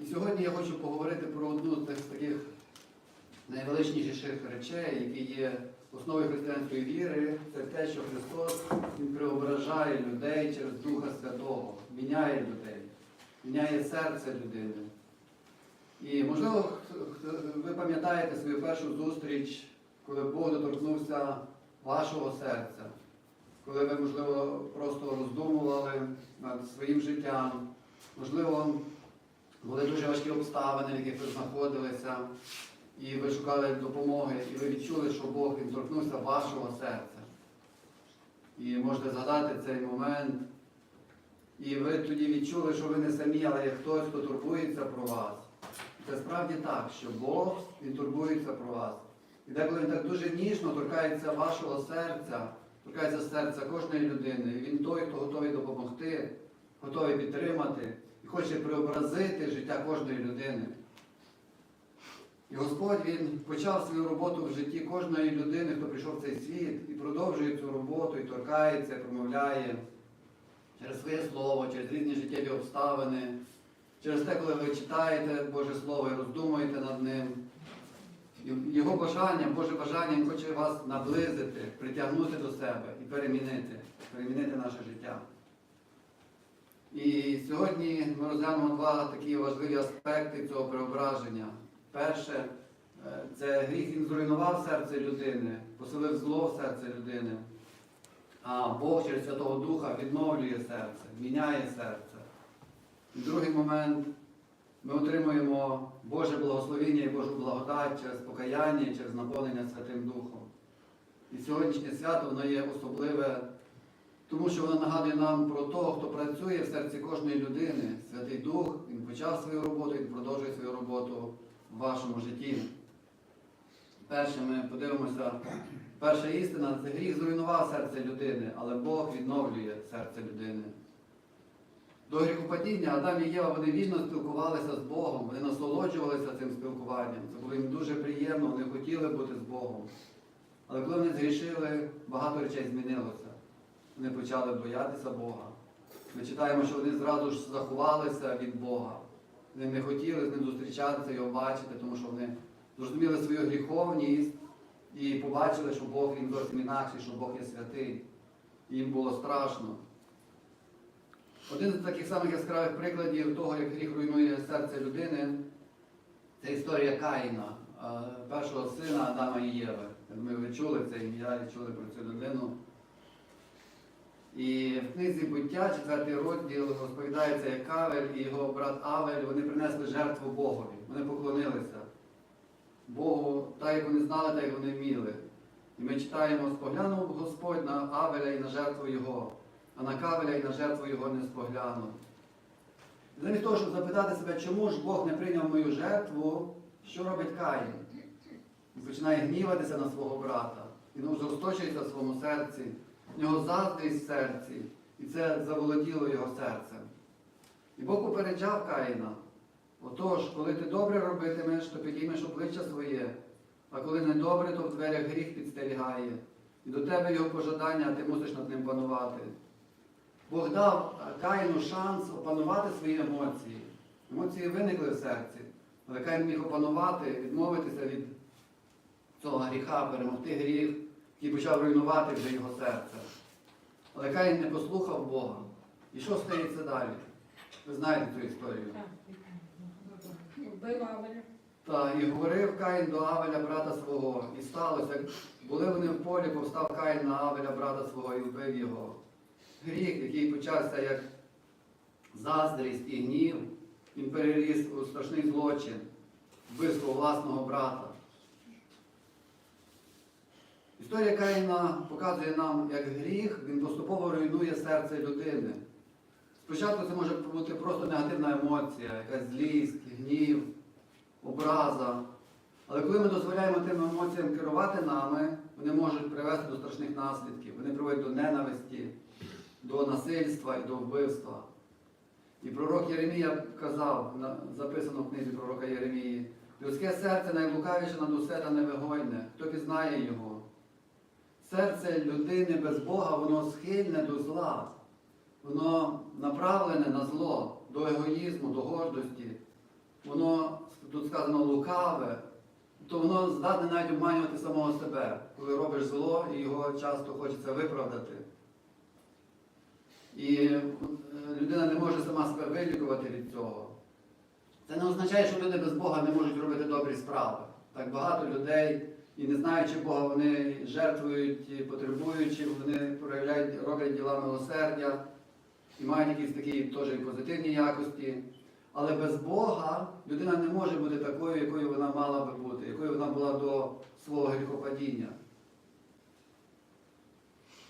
І сьогодні я хочу поговорити про одну з таких найвеличніших речей, які є основою християнської віри. Це те, що Христос Він преображає людей через Духа Святого, міняє людей, міняє серце людини. І, можливо, ви пам'ятаєте свою першу зустріч, коли Бог доторкнувся вашого серця, коли ви, можливо, просто роздумували над своїм життям, можливо, були дуже важкі обставини, в яких ви знаходилися, і ви шукали допомоги, і ви відчули, що Бог він торкнувся вашого серця. І можете згадати цей момент. І ви тоді відчули, що ви не самі, але є хтось, хто турбується про вас. Це справді так, що Бог він турбується про вас. І деколи він так дуже ніжно торкається вашого серця, торкається серця кожної людини. І він той, хто готовий допомогти, готовий підтримати хоче преобразити життя кожної людини. І Господь Він почав свою роботу в житті кожної людини, хто прийшов в цей світ, і продовжує цю роботу, і торкається, промовляє через своє слово, через різні життєві обставини, через те, коли ви читаєте Боже Слово і роздумуєте над ним. Його бажання, Боже бажання, хоче вас наблизити, притягнути до себе і перемінити, перемінити наше життя. І сьогодні ми розглянемо два такі важливі аспекти цього преображення. Перше, е, це гріх він зруйнував серце людини, поселив зло в серце людини. А Бог через Святого Духа відновлює серце, міняє серце. І другий момент ми отримуємо Боже благословіння і Божу благодать через покаяння, через наповнення Святим Духом. І сьогоднішнє свято воно є особливе, тому що воно нагадує нам про того, хто працює в серці кожної людини. Святий Дух, Він почав свою роботу, Він продовжує свою роботу в вашому житті. Перше, ми подивимося, перша істина це гріх зруйнував серце людини, але Бог відновлює серце людини. До гріхопадіння Адам і Єва вони вільно спілкувалися з Богом, вони насолоджувалися цим спілкуванням. Це було їм дуже приємно, вони хотіли бути з Богом. Але коли вони згрішили, багато речей змінилося. Вони почали боятися Бога. Ми читаємо, що вони зразу ж заховалися від Бога. Вони не хотіли з ним зустрічатися, його бачити, тому що вони зрозуміли свою гріховність і побачили, що Бог він зовсім інакший, що Бог є святий. І їм було страшно. Один з таких самих яскравих прикладів того, як гріх руйнує серце людини, це історія Каїна, е, першого сина Адама і Єви. Думаю, ви чули це ім'я і чули про цю людину. І в книзі буття, четвертий розділ, розповідається, як Кавель і його брат Авель вони принесли жертву Богові. Вони поклонилися Богу, так як вони знали, так як вони вміли. І ми читаємо, споглянув Господь на Авеля і на жертву Його, а на Кавеля і на жертву Його не споглянув. Замість того, щоб запитати себе, чому ж Бог не прийняв мою жертву, що робить Каїн? Він починає гніватися на свого брата. Він ожорсточується в своєму серці, в нього заздрість в серці, і це заволоділо його серцем. І Бог попереджав Каїна. Отож, коли ти добре робитимеш, то підіймеш обличчя своє, а коли недобре, то в дверях гріх підстерігає. І до тебе його пожадання, а ти мусиш над ним панувати. Бог дав Каїну шанс опанувати свої емоції. Емоції виникли в серці, але Каїн міг опанувати, відмовитися від цього гріха, перемогти гріх, який почав руйнувати вже його серце. Але Каїн не послухав Бога. І що стається далі? Ви знаєте цю історію. Вбив Авеля. Та, і говорив Каїн до Авеля, брата свого, і сталося, як були вони в полі, повстав Каїн на Авеля, брата свого, і вбив його. Гріх, який почався як заздрість і гнів, він переріс у страшний злочин, вбивство власного брата. Історія Каїна показує нам, як гріх він поступово руйнує серце людини. Спочатку це може бути просто негативна емоція, якась злість, гнів, образа. Але коли ми дозволяємо тим емоціям керувати нами, вони можуть привести до страшних наслідків. Вони приводять до ненависті, до насильства і до вбивства. І пророк Єремія казав, записано в книзі пророка Єремії, людське серце найлукавіше над усе та невигойне, хто пізнає його. Серце людини без Бога, воно схильне до зла, воно направлене на зло, до егоїзму, до гордості. воно тут сказано лукаве, то воно здатне навіть обманювати самого себе, коли робиш зло і його часто хочеться виправдати. І е, людина не може сама себе вилікувати від цього. Це не означає, що люди без Бога не можуть робити добрі справи. Так багато людей, і не знаючи Бога, вони жертвують, потребуючи, вони проявляють, роблять діла милосердя і мають якісь такі теж позитивні якості. Але без Бога людина не може бути такою, якою вона мала би бути, якою вона була до свого гріхопадіння.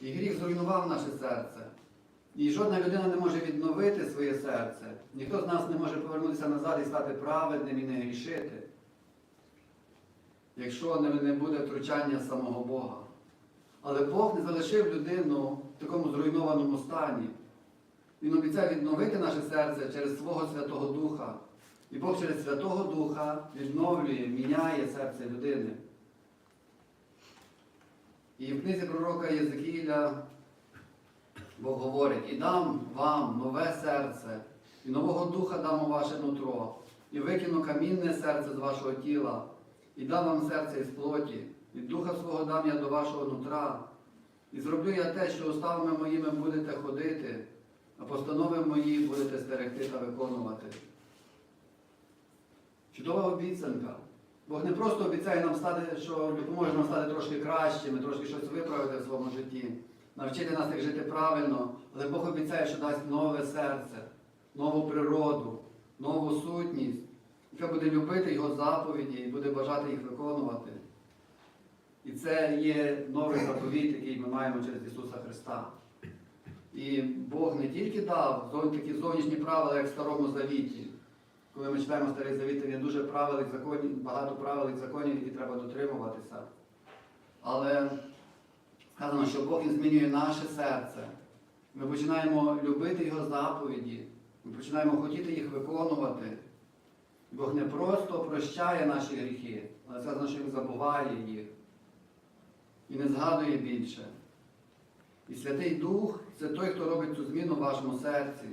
І гріх зруйнував наше серце. І жодна людина не може відновити своє серце. Ніхто з нас не може повернутися назад і стати праведним і не грішити, якщо не, буде втручання самого Бога. Але Бог не залишив людину в такому зруйнованому стані. Він обіцяв відновити наше серце через свого Святого Духа. І Бог через Святого Духа відновлює, міняє серце людини. І в книзі пророка Єзекіля Бог говорить, і дам вам нове серце, і нового духа дам у ваше нутро, і викину камінне серце з вашого тіла, і дам вам серце із плоті, і духа свого дам я до вашого нутра, і зроблю я те, що уставами моїми будете ходити, а постанови мої будете стерегти та виконувати. Чудова обіцянка. Бог не просто обіцяє нам стати, що допоможе нам стати трошки кращими, трошки щось виправити в своєму житті, навчити нас як жити правильно, але Бог обіцяє, що дасть нове серце, нову природу, нову сутність, яка буде любити Його заповіді і буде бажати їх виконувати. І це є новий заповіт, який ми маємо через Ісуса Христа. І Бог не тільки дав такі зовнішні правила, як в Старому Завіті. Коли ми читаємо Старий Завіт, є дуже правил законів, багато правил законів, які треба дотримуватися. Але сказано, що Бог він змінює наше серце. Ми починаємо любити Його заповіді, ми починаємо хотіти їх виконувати. Бог не просто прощає наші гріхи, але сказано, що Він забуває їх і не згадує більше. І Святий Дух це той, хто робить цю зміну в вашому серці.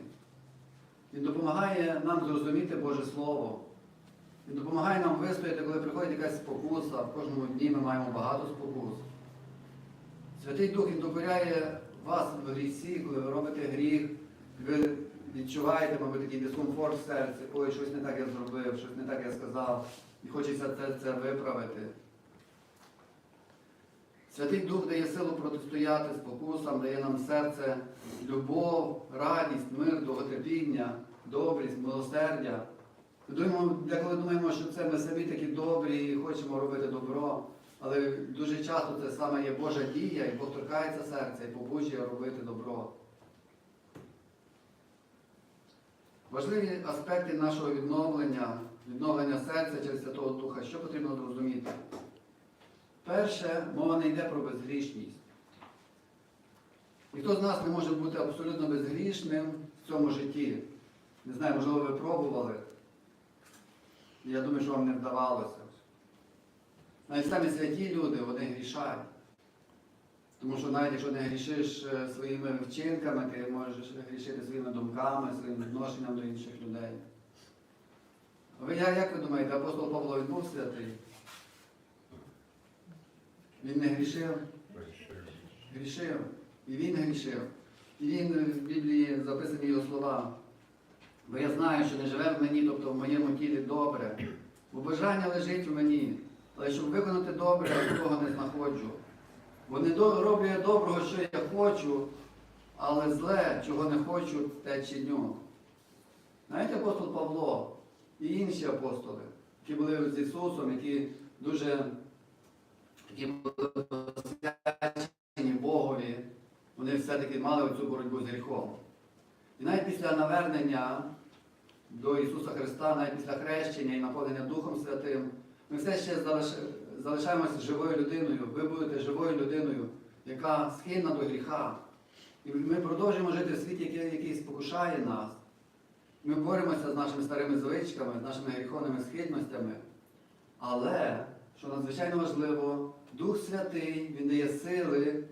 Він допомагає нам зрозуміти Боже Слово. Він допомагає нам вистояти, коли приходить якась спокуса. В кожному дні ми маємо багато спокус. Святий Дух Він докоряє вас в грісі, коли ви робите гріх, ви відчуваєте, мабуть, такий дискомфорт в серці, ой, щось не так я зробив, щось не так я сказав, і хочеться це, це виправити. Святий Дух дає силу протистояти спокусам, дає нам серце любов, радість, мир, довготерпіння, добрість, милосердя. Ми Думаємо, деколи думаємо, що це ми самі такі добрі і хочемо робити добро, але дуже часто це саме є Божа дія, і Бог торкається серця і побуджує робити добро. Важливі аспекти нашого відновлення, відновлення серця через Святого Духа, що потрібно зрозуміти? Перше, мова не йде про безгрішність. Ніхто з нас не може бути абсолютно безгрішним в цьому житті. Не знаю, можливо, ви пробували. Я думаю, що вам не вдавалося. Навіть самі святі люди, вони грішають. Тому що навіть якщо не грішиш е, своїми вчинками, ти можеш грішити своїми думками, своїм відношенням до інших людей. Ви як ви думаєте, апостол Павло він був святий? Він не грішив? Грішив. І він грішив. І він в Біблії записані його слова. Бо я знаю, що не живе в мені, тобто в моєму тілі добре. Бо бажання лежить в мені. Але щоб виконати добре, я того не знаходжу. Роблю я доброго, що я хочу, але зле, чого не хочу, те чиню. Знаєте, апостол Павло і інші апостоли, які були з Ісусом, які дуже які були Богові, вони все-таки мали оцю боротьбу з гріхом. І навіть після навернення до Ісуса Христа, навіть після хрещення і наповнення Духом Святим, ми все ще залиш- залишаємося живою людиною. Ви будете живою людиною, яка схильна до гріха. І ми продовжуємо жити в світі, який, який спокушає нас. Ми боремося з нашими старими звичками, з нашими гріховними схильностями. Але, що надзвичайно важливо, Дух Святий, Він дає сили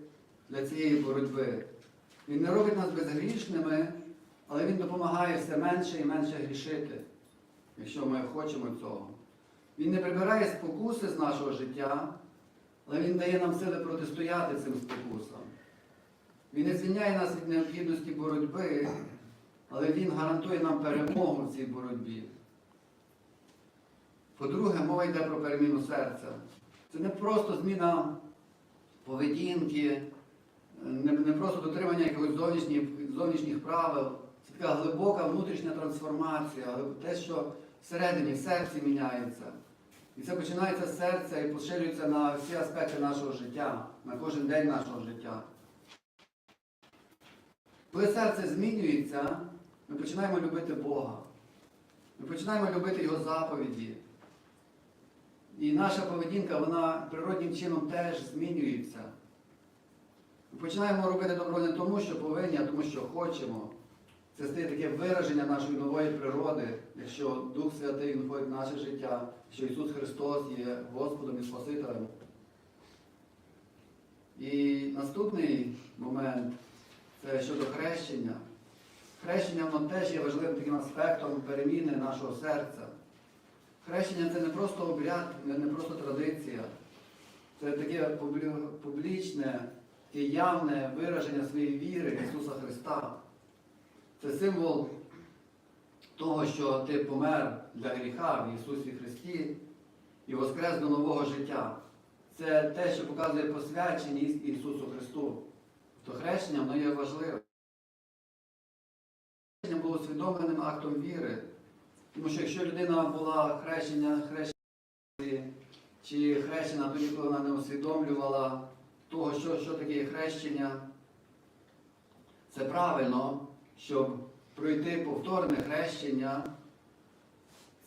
для цієї боротьби. Він не робить нас безгрішними, але Він допомагає все менше і менше грішити. якщо ми хочемо цього. Він не прибирає спокуси з нашого життя, але Він дає нам сили протистояти цим спокусам. Він не звільняє нас від необхідності боротьби, але Він гарантує нам перемогу в цій боротьбі. По-друге, мова йде про переміну серця. Це не просто зміна поведінки, не, просто дотримання якихось зовнішніх, зовнішніх правил. Це така глибока внутрішня трансформація, те, що всередині, в серці міняється. І це починається з серця і поширюється на всі аспекти нашого життя, на кожен день нашого життя. Коли серце змінюється, ми починаємо любити Бога. Ми починаємо любити Його заповіді. І наша поведінка, вона природнім чином теж змінюється. Ми починаємо робити добро не тому, що повинні, а тому, що хочемо. Це стає таке вираження нашої нової природи, якщо Дух Святий входить в наше життя, що Ісус Христос є Господом і Спасителем. І наступний момент це щодо хрещення. Хрещення воно теж є важливим таким аспектом переміни нашого серця. Хрещення це не просто обряд, не просто традиція. Це таке публічне, таке явне вираження своєї віри Ісуса Христа. Це символ того, що ти помер для гріха в Ісусі Христі і воскрес до нового життя. Це те, що показує посвяченість Ісусу Христу. То хрещення воно є важливим. Хрещення було усвідомленим актом віри. Тому що якщо людина була хрещення, хрещена, чи хрещена, тоді коли вона не усвідомлювала того, що, що таке хрещення, це правильно, щоб пройти повторне хрещення,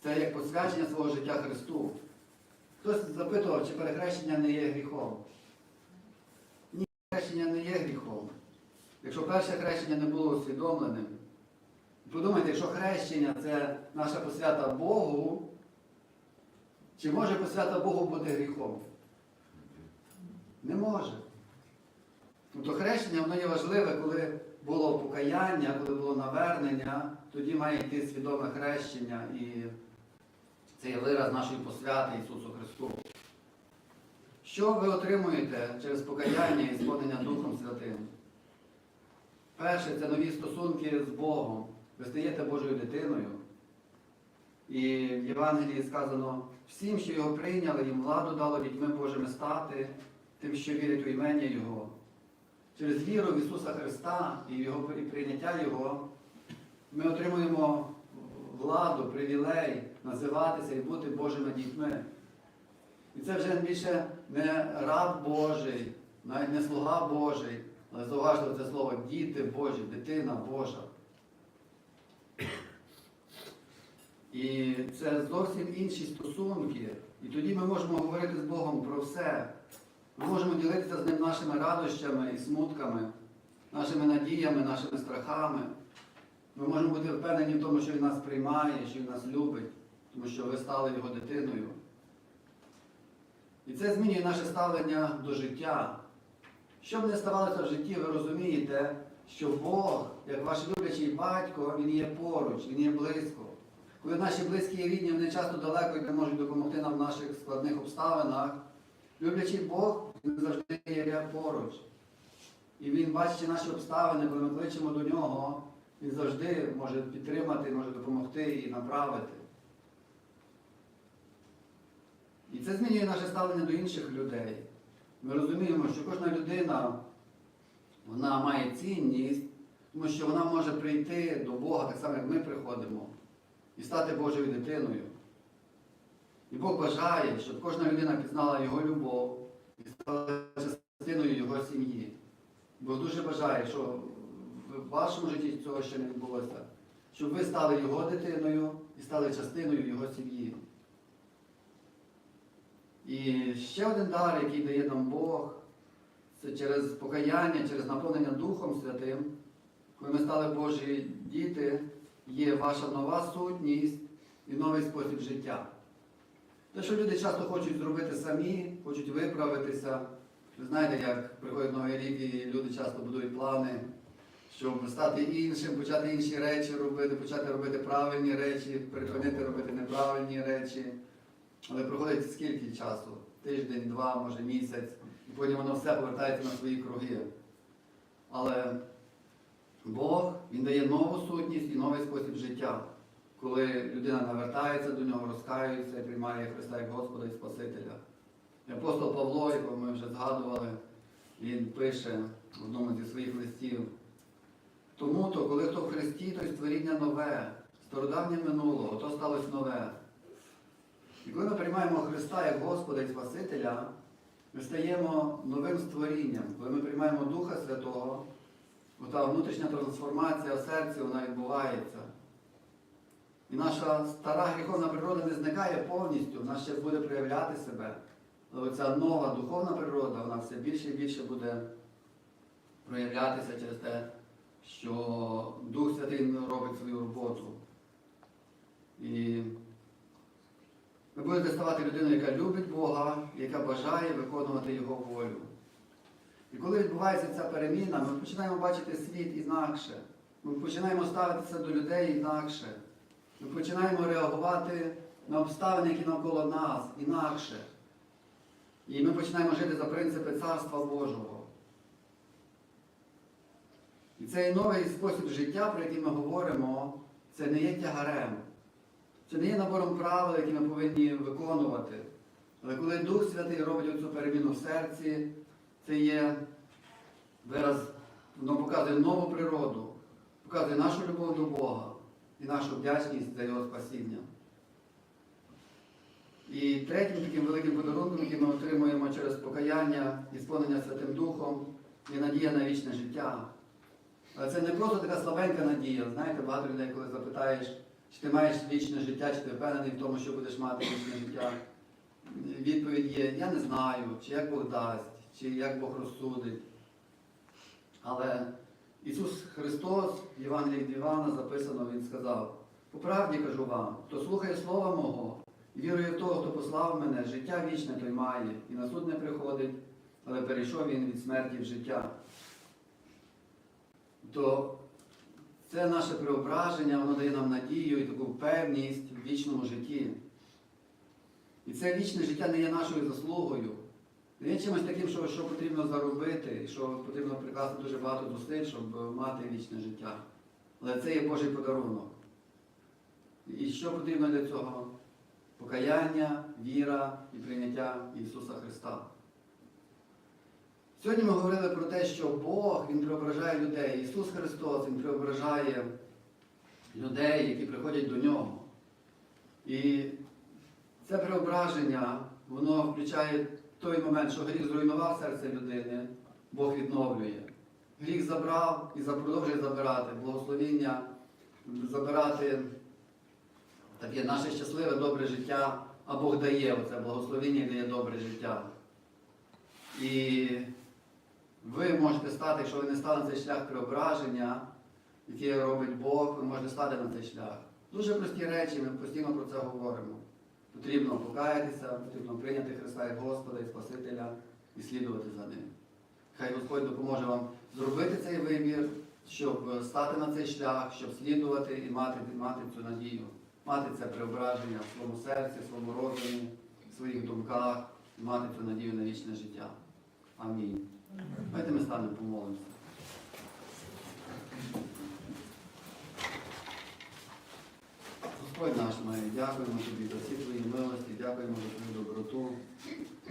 це як посвячення свого життя Христу. Хтось запитував, чи перехрещення не є гріхом. Ні, хрещення не є гріхом. Якщо перше хрещення не було усвідомленим, Подумайте, якщо хрещення це наша посвята Богу, чи може посвята Богу бути гріхом? Не може. Тобто хрещення воно є важливе, коли було покаяння, коли було навернення, тоді має йти свідоме хрещення і це є вираз нашої посвяти Ісусу Христу. Що ви отримуєте через покаяння і сповнення Духом Святим? Перше, це нові стосунки з Богом. Ви стаєте Божою дитиною. І в Євангелії сказано, всім, що його прийняли, їм владу дало дітьми Божими стати, тим, що вірять у імення Його. Через віру в Ісуса Христа і Його і прийняття Його ми отримуємо владу, привілей називатися і бути Божими дітьми. І це вже більше не раб Божий, навіть не слуга Божий, але зауважте це слово діти Божі, дитина Божа. І це зовсім інші стосунки. І тоді ми можемо говорити з Богом про все. Ми можемо ділитися з ним нашими радощами і смутками, нашими надіями, нашими страхами. Ми можемо бути впевнені в тому, що Він нас приймає, що Він нас любить, тому що ви стали його дитиною. І це змінює наше ставлення до життя. Що б не ставалося в житті, ви розумієте, що Бог, як ваш люблячий батько, Він є поруч, Він є близько. Коли наші близькі і рідні, вони часто далеко і не можуть допомогти нам в наших складних обставинах, люблячий Бог він завжди є поруч. І Він, бачачи наші обставини, коли ми кличемо до нього, він завжди може підтримати, може допомогти і направити. І це змінює наше ставлення до інших людей. Ми розуміємо, що кожна людина вона має цінність, тому що вона може прийти до Бога так само, як ми приходимо, і стати Божою дитиною. І Бог бажає, щоб кожна людина пізнала Його любов і стала частиною Його сім'ї. Бог дуже бажає, що в вашому житті цього ще не відбулося, щоб ви стали Його дитиною і стали частиною Його сім'ї. І ще один дар, який дає нам Бог, це через покаяння, через наповнення Духом Святим, коли ми стали Божі діти, є ваша нова сутність і новий спосіб життя. Те, що люди часто хочуть зробити самі, хочуть виправитися. Ви знаєте, як приходить Новий рік і люди часто будують плани, щоб стати іншим, почати інші речі робити, почати робити правильні речі, припинити робити неправильні речі. Але проходить скільки часу? Тиждень, два, може місяць, і потім воно все повертається на свої круги. Але Бог Він дає нову сутність і новий спосіб життя, коли людина навертається до нього, розкаюється і приймає Христа як Господа і Спасителя. Апостол Павло, якого ми вже згадували, він пише в одному зі своїх листів. Тому то, коли хто в Христі, то й створіння нове, стародавнє минуло, то сталося нове. І коли ми приймаємо Христа як Господа і Спасителя, ми стаємо новим створінням. Коли ми приймаємо Духа Святого, ота внутрішня трансформація в серці вона відбувається. І наша стара гріховна природа не зникає повністю, вона ще буде проявляти себе. Але ця нова духовна природа, вона все більше і більше буде проявлятися через те, що Дух Святий робить свою роботу. І ви будете ставати людиною, яка любить Бога, яка бажає виконувати Його волю. І коли відбувається ця переміна, ми починаємо бачити світ інакше. Ми починаємо ставитися до людей інакше. Ми починаємо реагувати на обставини, які навколо нас, інакше. І ми починаємо жити за принципи Царства Божого. І цей новий спосіб життя, про який ми говоримо, це не є тягарем. Це не є набором правил, які ми повинні виконувати. Але коли Дух Святий робить оцю переміну в серці, це є вираз, воно показує нову природу, показує нашу любов до Бога і нашу вдячність за Його спасіння. І третім таким великим подарунком, який ми отримуємо через покаяння і сповнення Святим Духом, є надія на вічне життя. Але це не просто така слабенька надія. Знаєте, багато людей, коли запитаєш, чи ти маєш вічне життя, чи ти впевнений в тому, що будеш мати вічне життя. Відповідь є, я не знаю, чи як Бог дасть, чи як Бог розсудить. Але Ісус Христос в Євангелії від Івана записано, Він сказав, по правді кажу вам, хто слухає Слова Мого і вірує в того, хто послав мене, життя вічне той має, і на суд не приходить, але перейшов він від смерті в життя. То це наше преображення, воно дає нам надію і таку певність в вічному житті. І це вічне життя не є нашою заслугою. Не є чимось таким, що, що потрібно заробити, що потрібно прикласти дуже багато зусиль, щоб мати вічне життя. Але це є Божий подарунок. І що потрібно для цього? Покаяння, віра і прийняття Ісуса Христа. Сьогодні ми говорили про те, що Бог Він преображає людей. Ісус Христос Він преображає людей, які приходять до Нього. І це преображення, воно включає той момент, що гріх зруйнував серце людини, Бог відновлює. Гріх забрав і продовжує забирати благословіння, забирати таке наше щасливе, добре життя, а Бог дає оце благословіння і дає добре життя. І ви можете стати, якщо ви не стали на цей шлях преображення, який робить Бог, ви можете стати на цей шлях. Дуже прості речі, ми постійно про це говоримо. Потрібно покаятися, потрібно прийняти Христа як Господа і Спасителя і слідувати за ним. Хай Господь допоможе вам зробити цей вибір, щоб стати на цей шлях, щоб слідувати і мати, мати цю надію, мати це преображення в своєму серці, в своєму розумі, в своїх думках, і мати цю надію на вічне життя. Амінь. Давайте ми станемо помолимося. Господь наш має, дякуємо тобі за милості, дякуємо за твою доброту.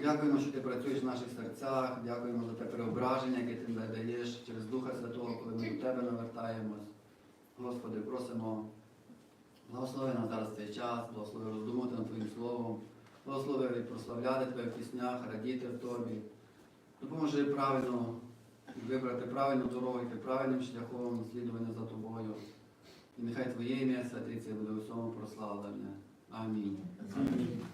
Дякуємо, що ти працюєш в наших серцях, дякуємо за те преображення, яке ти даєш через Духа Святого, коли ми до тебе навертаємось. Господи, просимо, благослови нас зараз цей час, благослови роздумувати над Твоїм Словом, благослови прославляти Тебе в піснях, радіти в Тобі. Допоможи правильно вибрати правильну дорогу, йти правильним шляхом, слідування за тобою. І нехай Твоє ім'я святиться буде у всьому прославлене. Амінь. Амінь.